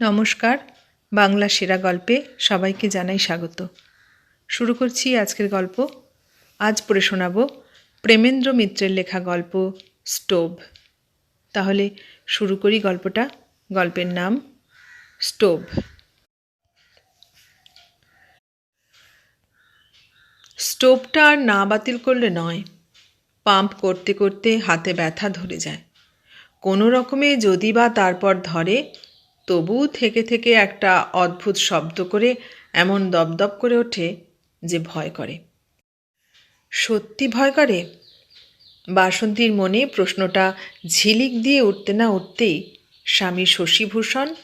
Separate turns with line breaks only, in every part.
নমস্কার, বাংলা সেরা গল্পে সবাইকে জানাই স্বাগত। শুরু করছি আজকের গল্প। আজ পড়ে শোনাব প্রেমেন্দ্র মিত্রের লেখা গল্প স্টোভ। তাহলে শুরু করি গল্পটা। গল্পের নাম স্টোভ। স্টোভটা আর না বাতিল করলে নয়। পাম্প করতে করতে হাতে ব্যথা ধরে যায়। কোনো রকমে যদি বা তারপর ধরে তবু থেকে থেকে একটা অদ্ভুত শব্দ করে এমন দপদপ করে ওঠে যে ভয় করে। সত্যি ভয় করে? বাসন্তীর মনে প্রশ্নটা ঝিলিক দিয়ে উঠতে না উঠতেই স্বামী শশীভূষণ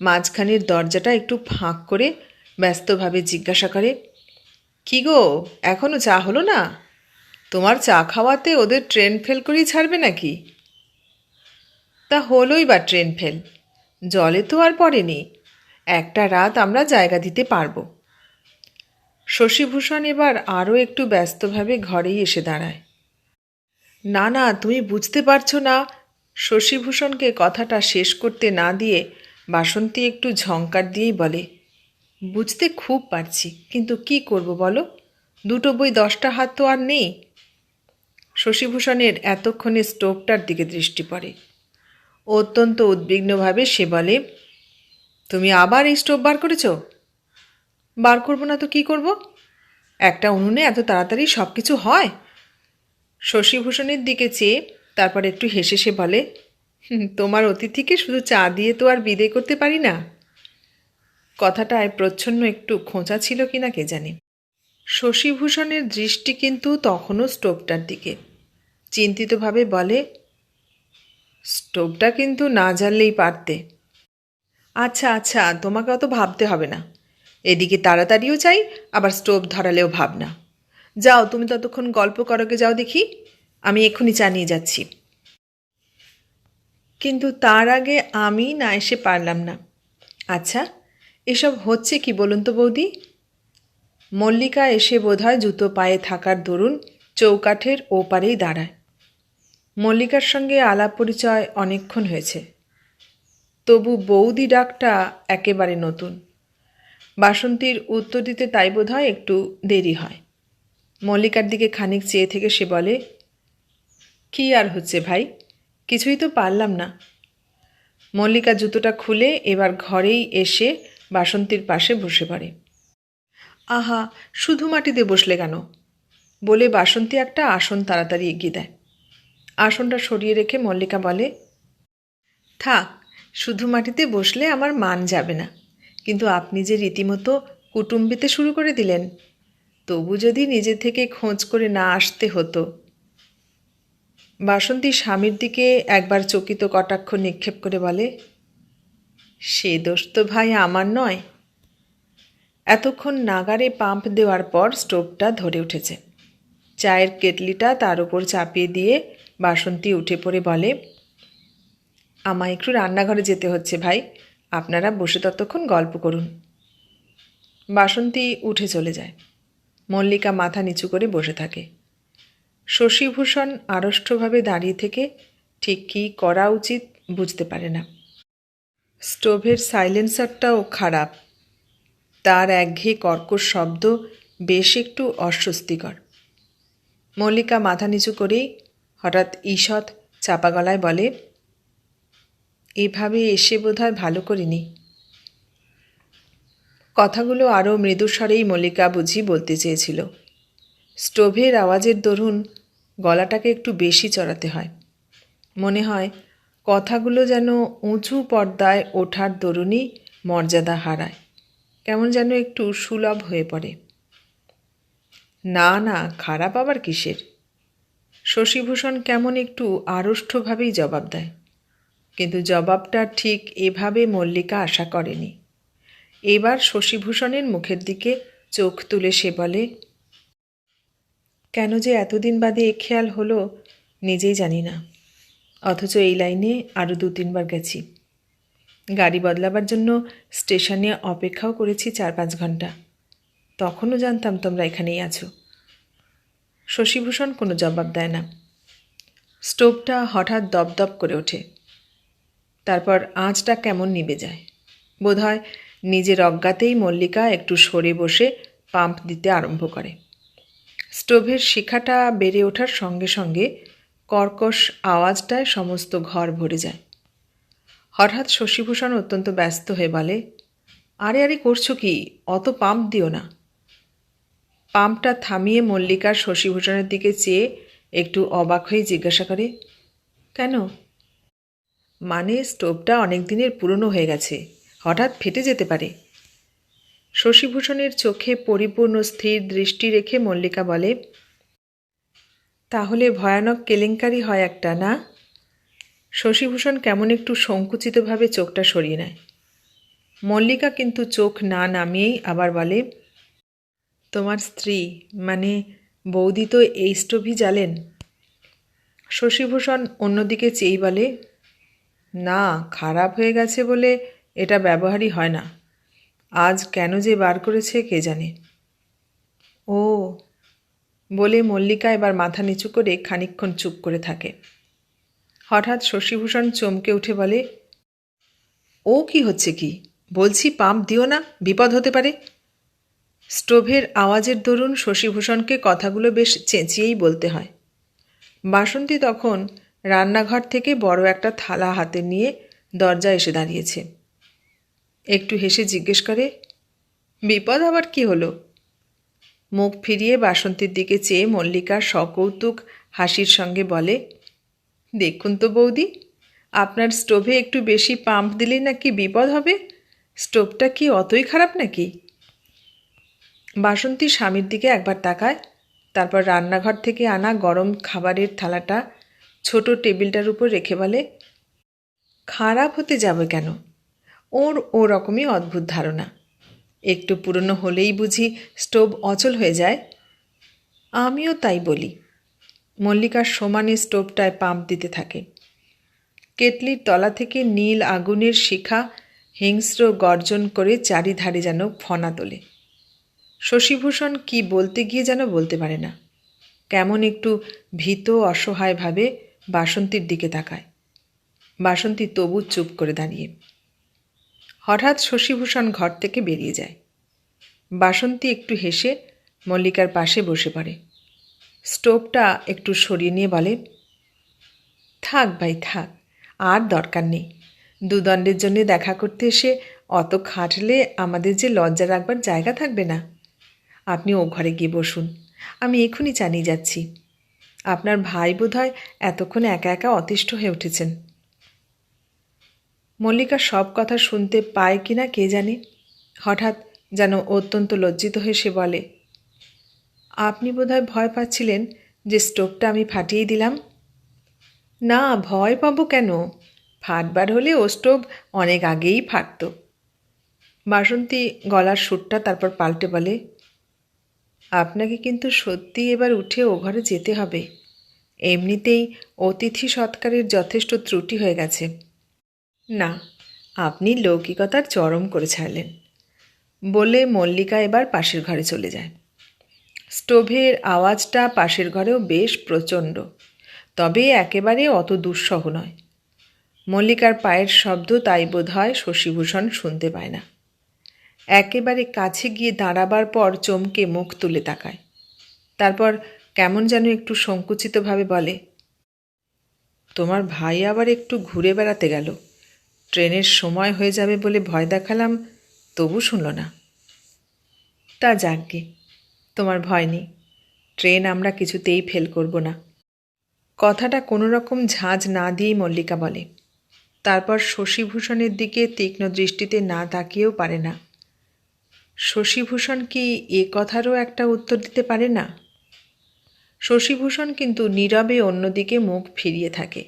মাঝখানের দরজাটা একটু ফাঁক করে ব্যস্তভাবে জিজ্ঞাসা করে, কি গো এখনও চা হলো না? তোমার চা খাওয়াতে ওদের ট্রেন ফেল করেই ছাড়বে নাকি? তা হলোই বা ট্রেন ফেল। জলে তো আর পড়েনি। একটা রাত আমরা জায়গা দিতে পারব। শশীভূষণ এবার আরও একটু ব্যস্তভাবে ঘরেই এসে দাঁড়ায়। না না, তুমি বুঝতে পারছ না। শশীভূষণকে কথাটা শেষ করতে না দিয়ে বাসন্তী একটু ঝঙ্কার দিয়েই বলে, বুঝতে খুব পারছি, কিন্তু কি করব বলো? দুটো বই দশটা হাত তো আর নেই। শশীভূষণের এতক্ষণে স্টোভটার দিকে দৃষ্টি পড়ে। অত্যন্ত উদ্বিগ্নভাবে সে বলে তুমি আবার এই স্টোভ বার করেছ? বার করব না তো কি করব? একটা উনুনে এত তাড়াতাড়ি সব কিছু হয়? শশীভূষণের দিকে চেয়ে তারপর একটু হেসে সে বলে "হুম, তোমার অতিথিকে শুধু চা দিয়ে তো আর বিদে করতে পারি না? কথাটায় প্রচ্ছন্ন একটু খোঁচা ছিল কি না কে জানে। শশীভূষণের দৃষ্টি কিন্তু তখনও স্টোভটার দিকে। চিন্তিতভাবে বলে স্টোভটা কিন্তু না জ্বাললেই পারতে। আচ্ছা আচ্ছা তোমাকে অত ভাবতে হবে না। এদিকে তাড়াতাড়িও চাই আবার স্টোভ ধরালেও ভাবনা যাও, তুমি ততক্ষণ গল্প করকে যাও দেখি। আমি এক্ষুনি চা নিয়ে যাচ্ছি। কিন্তু তার আগে আমি না এসে পারলাম না। আচ্ছা এসব হচ্ছে কি বলুন তো বৌদি? মল্লিকা এসে বোধহয় জুতো পায়ে থাকার দরুন চৌকাঠের ওপারেই দাঁড়ায়। মল্লিকার সঙ্গে আলাপ পরিচয় অনেকক্ষণ হয়েছে। তবু বৌদি ডাকটা একেবারে নতুন। বাসন্তীর উত্তর দিতে তাই বোধ হয় একটু দেরি হয়। মল্লিকার দিকে খানিক চেয়ে থেকে সে বলে, কি আর হচ্ছে ভাই? কিছুই তো পারলাম না। মল্লিকা জুতোটা খুলে এবার ঘরেই এসে বাসন্তীর পাশে বসে পড়ে। আহা, শুধু মাটিতে বসলে কেন? বলে বাসন্তী একটা আসন তাড়াতাড়ি এগিয়ে দেয়। আসনটা সরিয়ে রেখে মল্লিকা বলে, থাক, শুধু মাটিতে বসলে আমার মান যাবে না। কিন্তু আপনি যে রীতিমতো কুটুম্বিতে শুরু করে দিলেন, তবু যদি নিজে থেকে খোঁজ করে না আসতে হতো। বাসন্তী স্বামীর দিকে একবার চকিত কটাক্ষ নিক্ষেপ করে বলে, সে দোষ তো ভাই আমার নয়। এতক্ষণ নাগারে পাম্প দেওয়ার পর স্টোভটা ধরে উঠেছে। চায়ের কেটলিটা তার উপর চাপিয়ে দিয়ে বাসন্তী উঠে পড়ে বলে, আমায় একটু রান্নাঘরে যেতে হচ্ছে ভাই। আপনারা বসে ততক্ষণ গল্প করুন। বাসন্তী উঠে চলে যায়। মল্লিকা মাথা নিচু করে বসে থাকে। শশীভূষণ আড়ষ্টভাবে দাঁড়িয়ে থেকে ঠিক কী করা উচিত বুঝতে পারে না। স্টোভের সাইলেন্সারটাও খারাপ। তার একঘেয়ে কর্কশ শব্দ বেশ একটু অস্বস্তিকর। মল্লিকা মাথা নিচু করেই হঠাৎ ঈষৎ চাপা গলায় বলে, এভাবে এসে বোধহয় ভালো করিনি। কথাগুলো আরও মৃদুস্বরেই মল্লিকা বুঝি বলতে চেয়েছিল। স্টোভের আওয়াজের দরুন গলাটাকে একটু বেশি চড়াতে হয়। মনে হয় কথাগুলো যেন উঁচু পর্দায় ওঠার দরুনই মর্যাদা হারায়। কেমন যেন একটু সুলভ হয়ে পড়ে। না না, খারাপ আবার কিসের? শশীভূষণ কেমন একটু আড়ষ্টভাবেই জবাব দেয়। কিন্তু জবাবটা ঠিক এভাবে মল্লিকা আশা করেনি। এবার শশীভূষণের মুখের দিকে চোখ তুলে সে বলে, কেন যে এতদিন বাদে এ খেয়াল হলো নিজেই জানি না। অথচ এই লাইনে আরও দু তিনবার গেছি। গাড়ি বদলাবার জন্য স্টেশনে অপেক্ষাও করেছি চার পাঁচ ঘণ্টা। তখনও জানতাম তোমরা এখানেই আছো। শশীভূষণ কোনো জবাব দেয় না। স্টোভটা হঠাৎ দপদপ করে ওঠে। তারপর আঁচটা কেমন নিভে যায়। বোধহয় নিজের অজ্ঞাতেই মল্লিকা একটু সরে বসে পাম্প দিতে আরম্ভ করে। স্টোভের শিখাটা বেড়ে ওঠার সঙ্গে সঙ্গে কর্কশ আওয়াজটায় সমস্ত ঘর ভরে যায়। হঠাৎ শশীভূষণ অত্যন্ত ব্যস্ত হয়ে বলে, আরে আরে, করছ কি? অত পাম্প দিও না। পাম্পটা থামিয়ে মল্লিকার শশীভূষণের দিকে চেয়ে একটু অবাক হয়ে জিজ্ঞাসা করে, কেন? মানে স্টোভটা অনেক দিনের পুরনো হয়ে গেছে, হঠাৎ ফেটে যেতে পারে। শশীভূষণের চোখে পরিপূর্ণ স্থির দৃষ্টি রেখে মল্লিকা বলে, তাহলে ভয়ানক কেলেঙ্কারি হয় একটা, না? শশীভূষণ কেমন একটু সংকুচিতভাবে চোখটা সরিয়ে নেয়। মল্লিকা কিন্তু চোখ না নামিয়েই আবার বলে তোমার স্ত্রী মানে বৌদি তো এই স্টোভই জ্বালেন। শশীভূষণ অন্যদিকে চেয়ে বলে, না, খারাপ হয়ে গেছে বলে এটা ব্যবহারই হয় না। আজ কেন যে বার করেছে কে জানে? ও, বলে মল্লিকা এবার মাথা নিচু করে খানিক্ষণ চুপ করে থাকে। হঠাৎ শশীভূষণ চমকে উঠে বলে, ও কি হচ্ছে কি? বলছি পাম্প দিও না, বিপদ হতে পারে। স্টোভের আওয়াজের দরুন শশীভূষণকে কথাগুলো বেশ চেঁচিয়েই বলতে হয়। বাসন্তী তখন রান্নাঘর থেকে বড় একটা থালা হাতে নিয়ে দরজা এসে দাঁড়িয়েছে। একটু হেসে জিজ্ঞেস করে, বিপদ আবার কি হলো? মুখ ফিরিয়ে বাসন্তীর দিকে চেয়ে মল্লিকা সকৌতুক হাসির সঙ্গে বলে, দেখুন তো বৌদি, আপনার স্টোভে একটু বেশি পাম্প দিলেই নাকি বিপদ হবে? স্টোভটা কি অতই খারাপ নাকি? বাসন্তী স্বামীর দিকে একবার তাকায়, তারপর রান্নাঘর থেকে আনা গরম খাবারের থালাটা ছোট টেবিলটার উপর রেখে বলে, খারাপ হতে যাবে কেন? ওর ও রকমই অদ্ভুত ধারণা। একটু পুরনো হলেই বুঝি স্টোভ অচল হয়ে যায়। আমিও তাই বলি। মল্লিকার সমানে স্টোভটায় পাম্প দিতে থাকে। কেটলির তলা থেকে নীল আগুনের শিখা হিংস্র গর্জন করে চারিধারে যেন ফনা তোলে। শশীভূষণ কি বলতে গিয়ে যেন বলতে পারে না। কেমন একটু ভীত অসহায়ভাবে বাসন্তীর দিকে তাকায়। বাসন্তী তবু চুপ করে দাঁড়িয়ে। হঠাৎ শশীভূষণ ঘর থেকে বেরিয়ে যায়। বাসন্তী একটু হেসে মল্লিকার পাশে বসে পড়ে। স্টোভটা একটু সরিয়ে নিয়ে বলে, থাক ভাই, থাক, আর দরকার নেই। দুদণ্ডের জন্য দেখা করতে এসে অত খাটলে আমাদের যে লজ্জা রাখবার জায়গা থাকবে না। আপনি ও ঘরে গিয়ে বসুন। আমি এখনই জানিয়ে যাচ্ছি। আপনার ভাই বোধহয় এতক্ষণ একা একা অতিষ্ঠ হয়ে উঠেছেন। মল্লিকা সব কথা শুনতে পায় কি না কে জানে? হঠাৎ যেন অত্যন্ত লজ্জিত হয়ে সে বলে, আপনি বোধহয় ভয় পাচ্ছিলেন যে স্টোভটা আমি ফাটিয়ে দিলাম? না, ভয় পাবো কেন? ফাটবার হলে ও স্টোভ অনেক আগেই ফাটত। বাসন্তী গলার সুরটা তারপর পাল্টে বলে আপনাকে কিন্তু সত্যি এবার উঠে ও ঘরে যেতে হবে। এমনিতেই অতিথি সৎকারের যথেষ্ট ত্রুটি হয়ে গেছে। না, আপনি লৌকিকতার চরম করে ছাড়লেন। বলে মল্লিকা এবার পাশের ঘরে চলে যায়। স্টোভের আওয়াজটা পাশের ঘরেও বেশ প্রচণ্ড, তবে একেবারে অত দুঃসহ নয়। মল্লিকার পায়ের শব্দ তাই বোধ হয় শশীভূষণ শুনতে পায় না। একেবারে কাছে গিয়ে দাঁড়াবার পর চমকে মুখ তুলে তাকায়। তারপর কেমন যেন একটু সংকুচিতভাবে বলে, তোমার ভাই আবার একটু ঘুরে বেড়াতে গেল। ট্রেনের সময় হয়ে যাবে বলে ভয় দেখালাম, তবু শুনল না। তা যাকগে, তোমার ভয় নেই। ট্রেন আমরা কিছুতেই ফেল করব না। কথাটা কোনো রকম ঝাঁজ না দিয়েই মল্লিকা বলে। তারপর শশীভূষণের দিকে তীক্ষ্ণ দৃষ্টিতে না তাকিয়েও পারে না। শশীভূষণ কি এ কথারও একটা উত্তর দিতে পারে না? শশীভূষণ কিন্তু নীরবে অন্যদিকে মুখ ফিরিয়ে থাকে।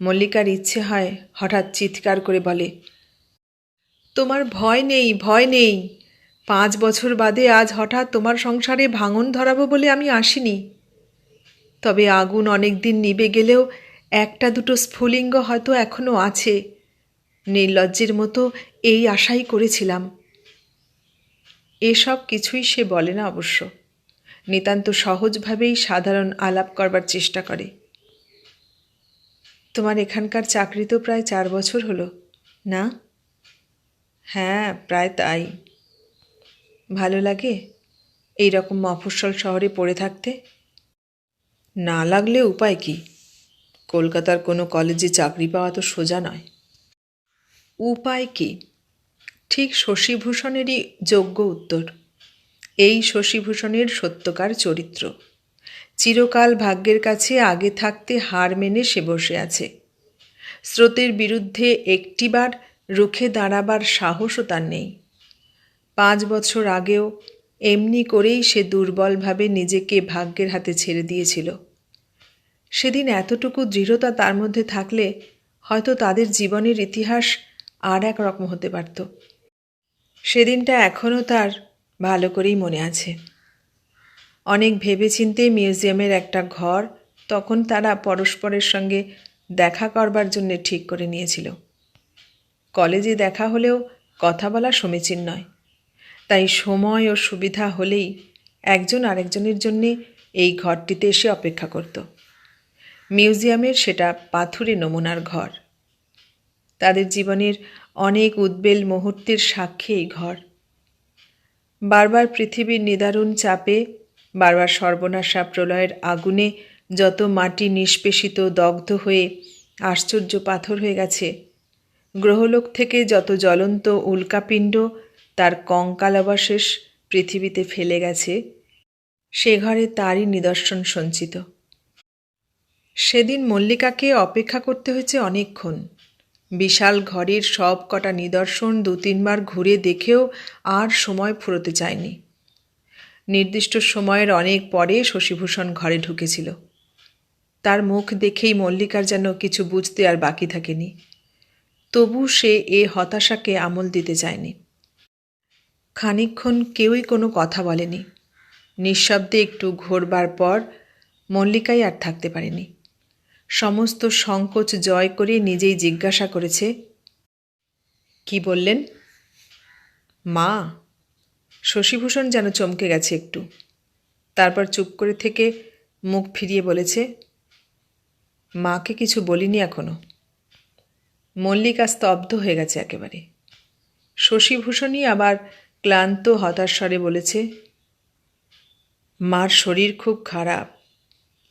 মল্লিকার ইচ্ছে হয়, হঠাৎ চিৎকার করে বলে, তোমার ভয় নেই ভয় নেই। পাঁচ বছর বাদে আজ হঠাৎ তোমার সংসারে ভাঙন ধরাবো বলে আমি আসিনি। তবে আগুন অনেক দিন নিবে গেলেও একটা দুটো স্ফুলিঙ্গ হয়তো এখনও আছে। নির্লজ্জের মতো এই আশাই করেছিলাম। এসব কিছুই সে বলে না অবশ্য। নিতান্ত সহজভাবেই সাধারণ আলাপ করবার চেষ্টা করে। তোমার এখানকার চাকরি তো প্রায় চার বছর হলো, না? হ্যাঁ প্রায় তাই। ভালো লাগে এই রকম মফস্বল শহরে পড়ে থাকতে? না লাগলে উপায় কি? কলকাতার কোনো কলেজে চাকরি পাওয়া তো সোজা নয়। উপায় কি? ঠিক শশীভূষণেরই যোগ্য উত্তর। এই শশীভূষণের সত্যকার চরিত্র। চিরকাল ভাগ্যের কাছে আগে থাকতে হার মেনে সে বসে আছে। স্রোতের বিরুদ্ধে একটিবার রুখে দাঁড়াবার সাহসও তার নেই। পাঁচ বছর আগেও এমনি করেই সে দুর্বলভাবে নিজেকে ভাগ্যের হাতে ছেড়ে দিয়েছিল। সেদিন এতটুকু দৃঢ়তা তার মধ্যে থাকলে হয়তো তাদের জীবনের ইতিহাস আর এক রকম হতে পারত। সেদিনটা এখনও তার ভালো করেই মনে আছে। অনেক ভেবেচিন্তে মিউজিয়ামের একটা ঘর তখন তারা পরস্পরের সঙ্গে দেখা করবার জন্য ঠিক করে নিয়েছিল। কলেজে দেখা হলেও কথা বলা সমীচীন নয়। তাই সময় ও সুবিধা হলেই একজন আরেকজনের জন্যে এই ঘরটিতে এসে অপেক্ষা করত। মিউজিয়ামের সেটা পাথুরে নমুনার ঘর। তাদের জীবনের অনেক উদ্বেল মুহূর্তের সাক্ষী এই ঘর। বারবার পৃথিবীর নিদারুণ চাপে, বারবার সর্বনাশা প্রলয়ের আগুনে যত মাটি নিষ্পেষিত দগ্ধ হয়ে আশ্চর্য পাথর হয়ে গেছে, গ্রহলোক থেকে যত জ্বলন্ত উল্কাপিণ্ড তার কঙ্কালাবশেষ পৃথিবীতে ফেলে গেছে, সে ঘরে তারই নিদর্শন সঞ্চিত। সেদিন মল্লিকাকে অপেক্ষা করতে হয়েছে অনেকক্ষণ। বিশাল ঘরের সব কটা নিদর্শন দু তিনবার ঘুরে দেখেও আর সময় ফুরোতে চায়নি। নির্দিষ্ট সময়ের অনেক পরে শশীভূষণ ঘরে ঢুকেছিল। তার মুখ দেখেই মল্লিকার যেন কিছু বুঝতে আর বাকি থাকেনি। তবু সে এ হতাশাকে আমল দিতে চায়নি। খানিক্ষণ কেউই কোনো কথা বলেনি। নিঃশব্দে একটু ঘোরবার পর মল্লিকাই আর থাকতে পারেনি। সমস্ত সংকোচ জয় করে নিজেই জিজ্ঞাসা করেছে, কি বললেন? মা, শশীভূষণ যেন চমকে গেছে একটু। তারপর চুপ করে থেকে মুখ ফিরিয়ে বলেছে, মাকে কিছু বলিনি এখনও। মল্লিকা স্তব্ধ হয়ে গেছে একেবারে। শশীভূষণই আবার ক্লান্ত হতাশ্বরে বলেছে, মার শরীর খুব খারাপ।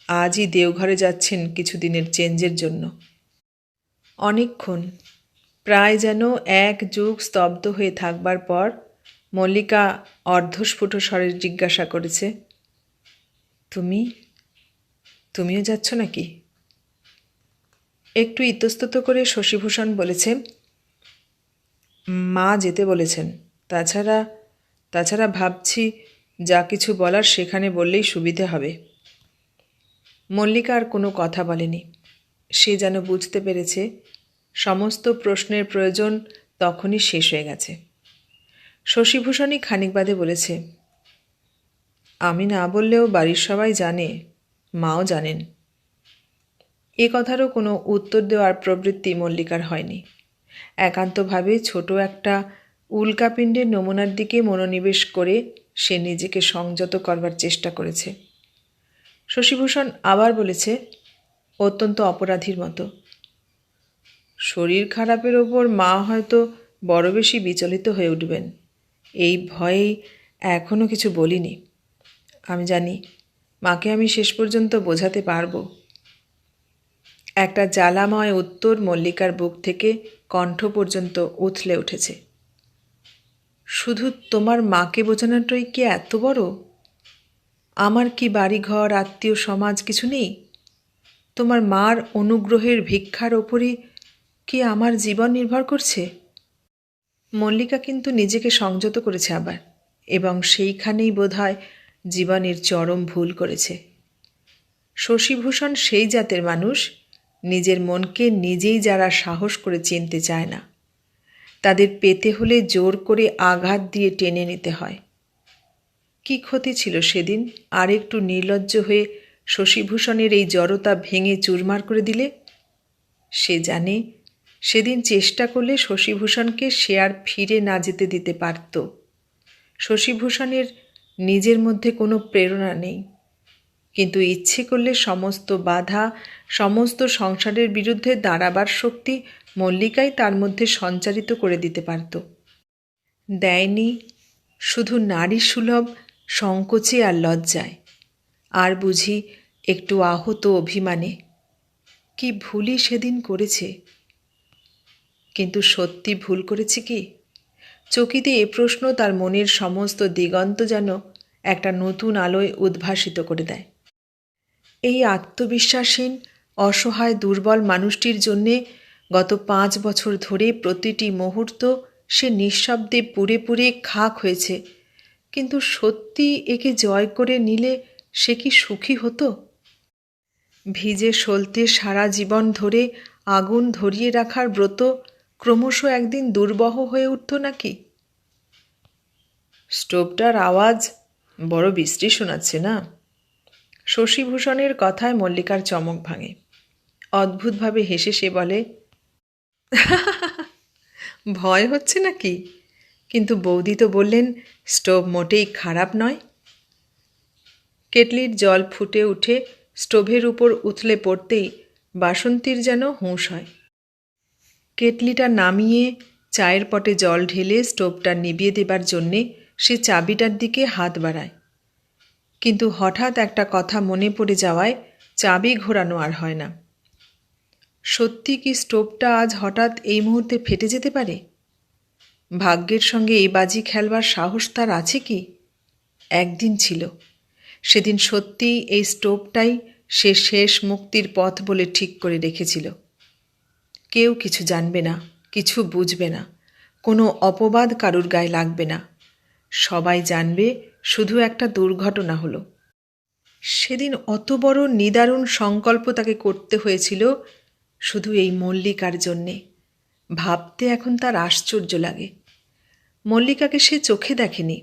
আজই দেওঘরে যাচ্ছেন কিছুদিনের চেঞ্জের জন্য। অনেকক্ষণ। প্রায় যেন এক যুগ স্তব্ধ হয়ে থাকবার পর মল্লিকা অর্ধস্ফুট স্বরে জিজ্ঞাসা করেছে, তুমি? তুমিও যাচ্ছ নাকি? একটু ইতস্তত করে শশীভূষণ বলেছে, মা যেতে বলেছেন। তাছাড়া তাছাড়া ভাবছি যা কিছু বলার সেখানে বললেই সুবিধে হবে। মল্লিকা আর কোনো কথা বলেনি। সে যেন বুঝতে পেরেছে, সমস্ত প্রশ্নের প্রয়োজন তখনই শেষ হয়ে গেছে। শশীভূষণই খানিক বাদে বলেছে, আমি না বললেও বাড়ির সবাই জানে, মাও জানেন। এ কথারও কোনো উত্তর দেওয়ার প্রবৃত্তি মল্লিকার হয়নি। একান্তভাবে ছোট একটা উল্কাপিণ্ডের নমুনার দিকে মনোনিবেশ করে সে নিজেকে সংযত করবার চেষ্টা করেছে। শশীভূষণ আবার বলেছে, অত্যন্ত অপরাধীর মতো। শরীর খারাপের ওপর মা হয়তো বড় বেশি বিচলিত হয়ে উঠবেন। এই ভয়েই এখনও কিছু বলিনি। আমি জানি, মাকে আমি শেষ পর্যন্ত বোঝাতে পারব। একটা জ্বালাময় উত্তর মল্লিকার বুক থেকে কণ্ঠ পর্যন্ত উথলে উঠেছে। শুধু তোমার মাকে বোঝানোটাই কি এত বড়? আমার কি বাড়িঘর, আত্মীয় সমাজ কিছু নেই? তোমার মার অনুগ্রহের ভিক্ষার ওপরই কি আমার জীবন নির্ভর করছে? মল্লিকা কিন্তু নিজেকে সংযত করেছে আবার, এবং সেইখানেই বোধহয় জীবনের চরম ভুল করেছে। শশীভূষণ সেই জাতের মানুষ, নিজের মনকে নিজেই যারা সাহস করে চিনতে চায় না। তাদের পেতে হলে জোর করে আঘাত দিয়ে টেনে নিতে হয়। কি ক্ষতি ছিল সেদিন? আর একটু নির্লজ্জ হয়ে শশীভূষণের এই জড়তা ভেঙে চুরমার করে দিলে? সে জানে, সেদিন চেষ্টা করলে শশীভূষণকে সে আর ফিরে না যেতে দিতে পারত। শশীভূষণের নিজের মধ্যে কোনো প্রেরণা নেই। কিন্তু ইচ্ছে করলে সমস্ত বাধা, সমস্ত সংসারের বিরুদ্ধে দাঁড়াবার শক্তি মল্লিকাই তার মধ্যে সঞ্চারিত করে দিতে পারত। দেয়নি, শুধু নারী সুলভ সংকোচে আর লজ্জায়। আর বুঝি একটু আহত অভিমানে, কি ভুলই সেদিন করেছে? কিন্তু সত্যি ভুল করেছে কি? চকিতে এ প্রশ্ন তার মনের সমস্ত দিগন্ত যেন একটা নতুন আলোয় উদ্ভাসিত করে দেয়। এই আত্মবিশ্বাসহীন, অসহায়, দুর্বল মানুষটির জন্যে গত পাঁচ বছর ধরে প্রতিটি মুহূর্ত সে নিঃশব্দে পুড়ে পুড়ে খাক হয়েছে কিন্তু সত্যি একে জয় করে নিলে সে কি সুখী হতো? ভিজে সলতে সারা জীবন ধরে আগুন ধরিয়ে রাখার ব্রত ক্রমশ একদিন দুর্বহ হয়ে উঠত নাকি? স্টোভটার আওয়াজ বড় বিশ্রী শোনাচ্ছে না? শশীভূষণের কথায় মল্লিকার চমক ভাঙে। অদ্ভুতভাবে হেসে সে বলে ভয় হচ্ছে নাকি? কিন্তু বৌদি তো বললেন, স্টোভ মোটেই খারাপ নয়। কেটলির জল ফুটে উঠে স্টোভের উপর উথলে পড়তেই বাসন্তীর যেন হুঁশ হয়। কেটলিটা নামিয়ে চায়ের পটে জল ঢেলে স্টোভটা নিভিয়ে দেবার জন্যে সে চাবিটার দিকে হাত বাড়ায়। কিন্তু হঠাৎ একটা কথা মনে পড়ে যাওয়ায় চাবি ঘোরানো আর হয় না। সত্যি কি স্টোভটা আজ হঠাৎ এই মুহূর্তে ফেটে যেতে পারে? ভাগ্যের সঙ্গে এই বাজি খেলবার সাহস তার আছে কি? একদিন ছিল। সেদিন সত্যি এই স্টোভটাই সে শেষ মুক্তির পথ বলে ঠিক করে রেখেছিল। কেউ কিছু জানবে না, কিছু বুঝবে না, কোনো অপবাদ কারুর গায়ে লাগবে না। সবাই জানবে শুধু একটা দুর্ঘটনা হলো। সেদিন অত বড় নিদারুণ সংকল্প তাকে করতে হয়েছিল শুধু এই মল্লিকার জন্যে। ভাবতে এখন তার আশ্চর্য লাগে। মল্লিকাকে সে চোখে দেখেনি,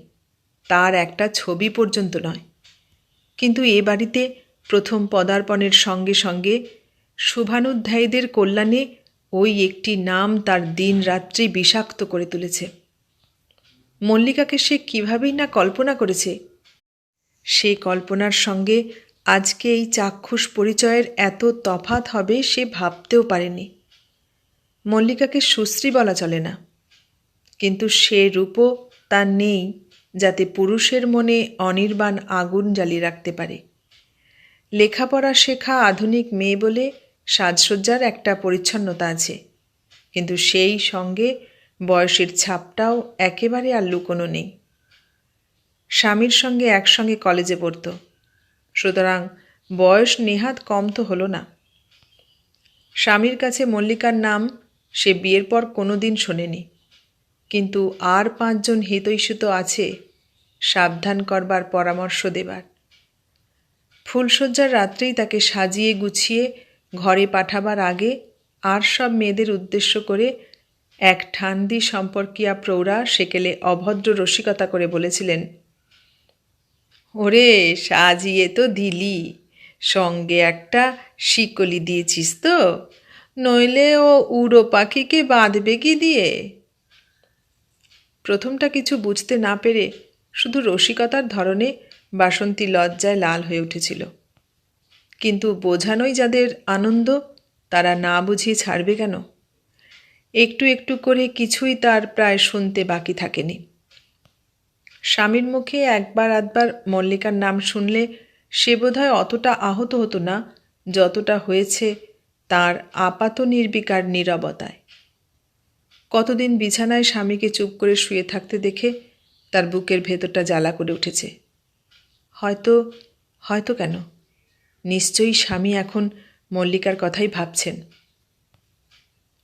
তার একটা ছবি পর্যন্ত নয়। কিন্তু এ বাড়িতে প্রথম পদার্পণের সঙ্গে সঙ্গে শুভানুধ্যায়ীদের কল্যাণে ওই একটি নাম তার দিন রাত্রি বিষাক্ত করে তুলেছে। মল্লিকাকে সে কীভাবেই না কল্পনা করেছে, সে কল্পনার সঙ্গে আজকে এই চাক্ষুষ পরিচয়ের এত তফাত হবে সে ভাবতেও পারেনি। মল্লিকাকে সুশ্রী বলা চলে না। কিন্তু সে রূপও তার নেই যাতে পুরুষের মনে অনির্বাণ আগুন জ্বালিয়ে রাখতে পারে। লেখাপড়া শেখা আধুনিক মেয়ে বলে সাজসজ্জার একটা পরিচ্ছন্নতা আছে। কিন্তু সেই সঙ্গে বয়সের ছাপটাও একেবারে আর লুকোনো নেই। স্বামীর সঙ্গে একসঙ্গে কলেজে পড়ত। সুতরাং বয়স নেহাত কম তো হলো না। স্বামীর কাছে মল্লিকার নাম সে বিয়ের পর কোনো দিন শোনেনি। কিন্তু আর পাঁচজন হিতৈষিত আছে, সাবধান করবার পরামর্শ দেবার। ফুলশয্যার রাত্রেই তাকে সাজিয়ে গুছিয়ে ঘরে পাঠাবার আগে আর সব মেয়েদের উদ্দেশ্য করে এক ঠান্দি সম্পর্কিয়া প্রৌঢ়া সেকেলে অভদ্র রসিকতা করে বলেছিলেন, ওরে, সাজিয়ে তো দিলি, সঙ্গে একটা শিকলি দিয়েছিস তো? নইলে ও উড়ো পাখিকে বাঁধবে কি দিয়ে? প্রথমটা কিছু বুঝতে না পেরে শুধু রসিকতার ধরনে বাসন্তী লজ্জায় লাল হয়ে উঠেছিল। কিন্তু বোঝানোই যাদের আনন্দ, তারা না বুঝিয়ে ছাড়বে কেন? একটু একটু করে কিছুই তার প্রায় শুনতে বাকি থাকেনি। স্বামীর মুখে একবার আধবার মল্লিকার নাম শুনলে সে বোধহয় অতটা আহত হতো না, যতটা হয়েছে তার আপাত নির্বিকার নীরবতায়। কতদিন বিছানায় স্বামীকে চুপ করে শুয়ে থাকতে দেখে তার বুকের ভেতরটা জ্বালা করে উঠেছে। হয়তো হয়তো কেন? নিশ্চয়ই স্বামী এখন মল্লিকার কথাই ভাবছেন।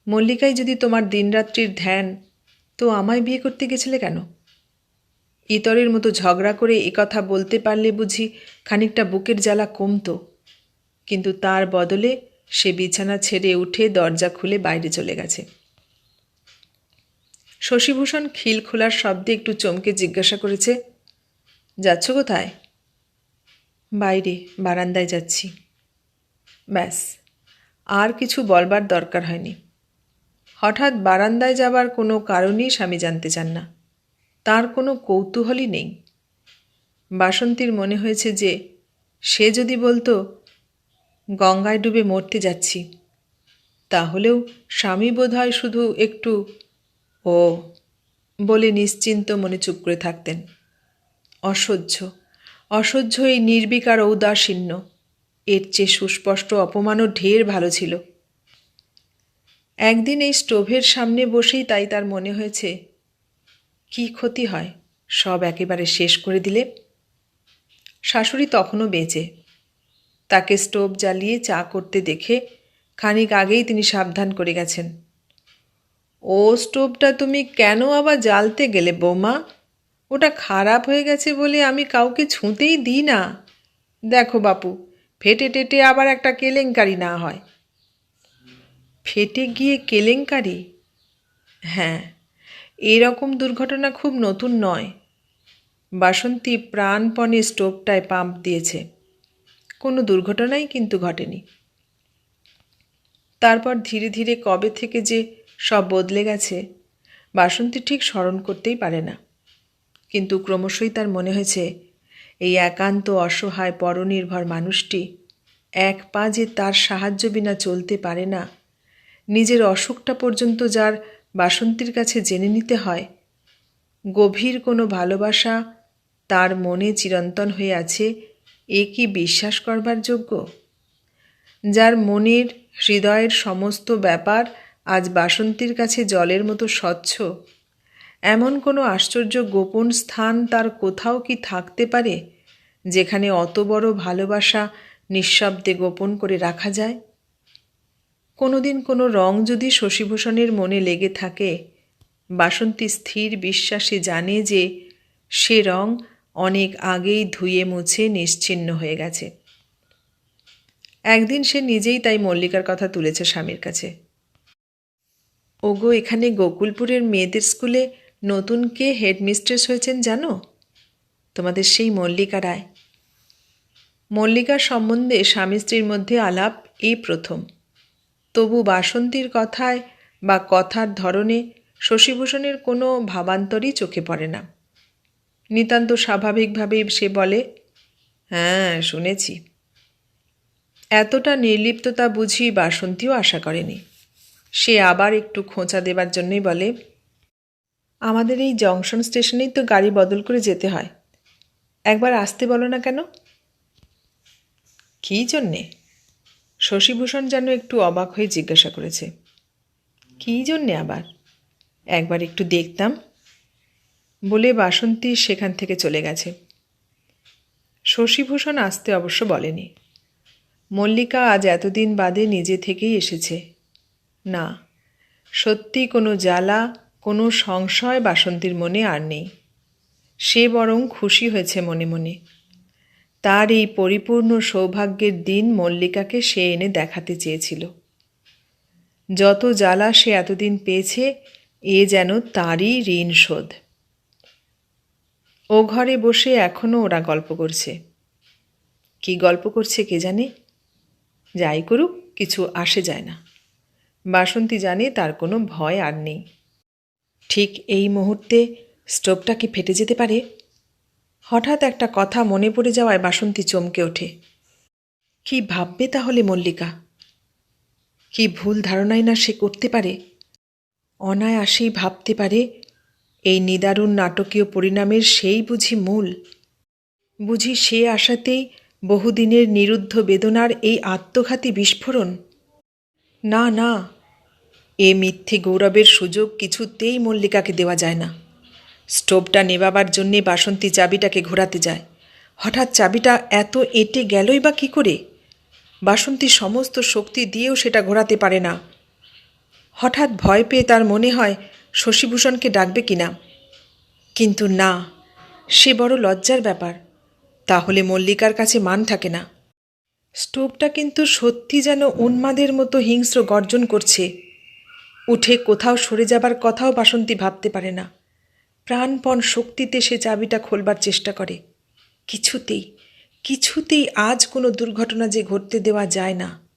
মল্লিকাই যদি তোমার দিনরাত্রির ধ্যান, তো আমায় বিয়ে করতে গেছিলে কেন? ইতরের মতো ঝগড়া করে কথা বলতে পারলে বুঝি খানিকটা বুকের জ্বালা কমতো। কিন্তু তার বদলে সে বিছানা ছেড়ে উঠে দরজা খুলে বাইরে চলে গেছে। শশীভূষণ খিল খোলার শব্দে একটু চমকে জিজ্ঞাসা করেছে, যাচ্ছ কোথায়? বাইরে, বারান্দায় যাচ্ছি। ব্যাস, আর কিছু বলবার দরকার হয়নি। হঠাৎ বারান্দায় যাবার কোনো কারণই স্বামী জানতে চান না। তার কোনো কৌতূহলই নেই। বাসন্তীর মনে হয়েছে যে, সে যদি বলতো গঙ্গায় ডুবে মরতে যাচ্ছি। তাহলেও স্বামী বোধ হয় শুধু একটু ও বলে নিশ্চিন্ত মনে চুপ করে থাকতেন। অসহ্য অসহ্য এই নির্বিকার ঔদাসীন্য। এর চেয়ে সুস্পষ্ট অপমানও ঢের ভালো ছিল। একদিন এই স্টোভের সামনে বসেই তাই তার মনে হয়েছে, কি ক্ষতি হয়? সব একেবারে শেষ করে দিলে? শাশুড়ি তখনও বেঁচে। তাকে স্টোভ জ্বালিয়ে চা করতে দেখে খানিক আগেই তিনি সাবধান করে গেছেন। ও স্টোভটা তুমি কেন আবার জ্বালতে গেলে বৌমা? ওটা খারাপ হয়ে গেছে বলে আমি কাউকে ছুঁতেই দিই না। দেখো বাপু, ফেটে টেটে আবার একটা কেলেঙ্কারি না হয়। ফেটে গিয়ে কেলেঙ্কারি? হ্যাঁ এরকম দুর্ঘটনা খুব নতুন নয়। বাসন্তী প্রাণপণে স্টোভটায় পাম্প দিয়েছে। কোনো দুর্ঘটনাই কিন্তু ঘটেনি। তারপর ধীরে ধীরে কবে থেকে যে সব বদলে গেছে, বাসন্তী ঠিক স্মরণ করতেই পারে না। কিন্তু ক্রমশই তার মনে হয়েছে, এই একান্ত অসহায় পরনির্ভর মানুষটি এক পা যে তার সাহায্য বিনা চলতে পারে না, নিজের অসুখটা পর্যন্ত যার বাসন্তীর কাছে জেনে নিতে হয়, গভীর কোনো ভালোবাসা তার মনে চিরন্তন হয়ে আছে এ কি বিশ্বাস করবার যোগ্য? যার মনের হৃদয়ের সমস্ত ব্যাপার আজ বাসন্তীর কাছে জলের মতো স্বচ্ছ, এমন কোনো আশ্চর্য গোপন স্থান তার কোথাও কি থাকতে পারে, যেখানে অত বড় ভালোবাসা নিঃশব্দে গোপন করে রাখা যায়? কোনোদিন কোনো রং যদি শশীভূষণের মনে লেগে থাকে, বাসন্তী স্থির বিশ্বাসে জানে যে সে রং অনেক আগেই ধুয়ে মুছে নিশ্চিন্ন হয়ে গেছে। একদিন সে নিজেই তাই মল্লিকার কথা তুলেছে স্বামীর কাছে। ওগো, এখানে গোকুলপুরের মেয়েদের স্কুলে নতুন কে হেডমিস্ট্রেস হয়েছেন জানো? তোমাদের সেই মল্লিকা রায়। মল্লিকার সম্বন্ধে স্বামী স্ত্রীর মধ্যে আলাপ এই প্রথম। তবু বাসন্তীর কথায় বা কথার ধরনে শশীভূষণের কোনো ভাবান্তরই চোখে পড়ে না। নিতান্ত স্বাভাবিকভাবেই সে বলে হ্যাঁ শুনেছি। এতটা নির্লিপ্ততা বুঝি বাসন্তীও আশা করেনি। সে আবার একটু খোঁচা দেবার জন্যই বলে, আমাদের এই জংশন স্টেশনেই তো গাড়ি বদল করে যেতে হয়। একবার আসতে বলো না কেন? কী জন্যে? শশীভূষণ যেন একটু অবাক হয়ে জিজ্ঞাসা করেছে। কী জন্যে আবার? একবার একটু দেখতাম। বলে বাসন্তী সেখান থেকে চলে গেছে। শশীভূষণ আসতে অবশ্য বলেনি। মল্লিকা আজ এতদিন বাদে নিজে থেকেই এসেছে। না, সত্যি কোনো জ্বালা, কোনো সংশয় বাসন্তীর মনে আর নেই। সে বরং খুশি হয়েছে মনে মনে। তার এই পরিপূর্ণ সৌভাগ্যের দিন মল্লিকাকে সে এনে দেখাতে চেয়েছিল। যত জ্বালা সে এতদিন পেয়েছে, এ যেন তারই ঋণ শোধ। ও ঘরে বসে এখনও ওরা গল্প করছে। কি গল্প করছে কে জানে? যাই করুক, কিছু আসে যায় না। বাসন্তী জানে তার কোনো ভয় আর নেই। ঠিক এই মুহূর্তে স্টোভটা কি ফেটে যেতে পারে? হঠাৎ একটা কথা মনে পড়ে যাওয়ায় বাসন্তী চমকে ওঠে। কি ভাববে তাহলে মল্লিকা? কি ভুল ধারণাই না সে করতে পারে? অনায়াসেই ভাবতে পারে এই নিদারুণ নাটকীয় পরিণামের সেই বুঝি মূল? বুঝি সে আশাতেই বহুদিনের নিরুদ্ধ বেদনার এই আত্মঘাতী বিস্ফোরণ? না না, এ মিথ্যে গৌরবের সুযোগ কিছুতেই মল্লিকাকে দেওয়া যায় না। স্টোভটা নেবাবার জন্যে বাসন্তী চাবিটাকে ঘোরাতে যায়। হঠাৎ চাবিটা এত এঁটে গেলই বা কী করে? বাসন্তী সমস্ত শক্তি দিয়েও সেটা ঘোরাতে পারে না। হঠাৎ ভয় পেয়ে তার মনে হয় শশীভূষণকে ডাকবে কিনা? কিন্তু না, সে বড় লজ্জার ব্যাপার। তাহলে মল্লিকার কাছে মান থাকে না। স্টোভটা কিন্তু সত্যি যেন উন্মাদের মতো হিংস্র গর্জন করছে। উঠে কোথাও সরে যাবার কথাও বাসন্তী ভাবতে পারে না। প্রাণপণ শক্তিতে সে চাবিটা খোলবার চেষ্টা করে। কিছুতেই কিছুতেই আজ কোনো দুর্ঘটনা যে ঘটতে দেওয়া যায় না।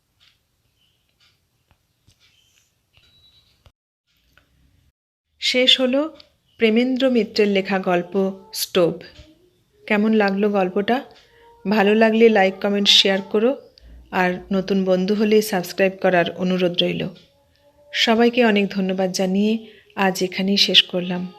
শেষ হলো প্রেমেন্দ্র মিত্রের লেখা গল্প স্টোভ। কেমন লাগল গল্পটা? ভালো লাগলে লাইক, কমেন্ট, শেয়ার করো। আর নতুন বন্ধু হলে সাবস্ক্রাইব করার অনুরোধ রইল। সবাইকে অনেক ধন্যবাদ জানিয়ে আজ এখানেই শেষ করলাম।